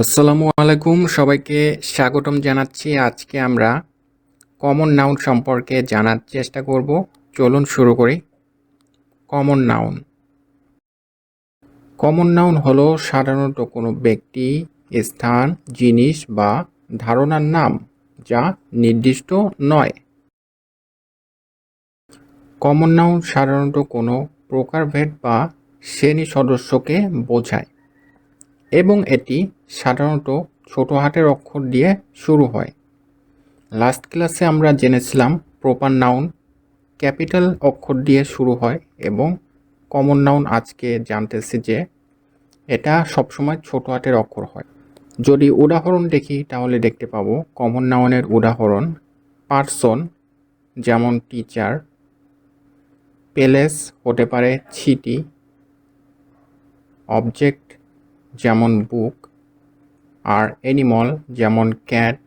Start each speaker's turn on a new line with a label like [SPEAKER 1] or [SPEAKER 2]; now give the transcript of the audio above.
[SPEAKER 1] আসসালামু আলাইকুম, সবাইকে স্বাগতম জানাচ্ছি। আজকে আমরা কমন নাউন সম্পর্কে জানার চেষ্টা করব। চলুন শুরু করি। কমন নাউন কমন নাউন হলো সাধারণত কোনো ব্যক্তি, স্থান, জিনিস বা ধারণার নাম যা নির্দিষ্ট নয়। কমন নাউন সাধারণত কোনো প্রকারভেদ বা শ্রেণি সদস্যকে বোঝায়। এবং এটি সাধারণত ছোট হাতের অক্ষর দিয়ে শুরু হয়। লাস্ট ক্লাসে আমরা জেনেছিলাম প্রপার নাউন, ক্যাপিটাল অক্ষর দিয়ে শুরু হয় এবং কমন নাউন আজকে জানতেছি যে এটা সবসময় ছোট হাতের অক্ষর হয়। যদি উদাহরণ দেখি তাহলে দেখতে পাবো কমন নাউনের উদাহরণ, পার্সন যেমন টিচার, প্যালেস হতে পারে ছিটি, অবজেক্ট যেমন বুক আর অ্যানিমল যেমন ক্যাট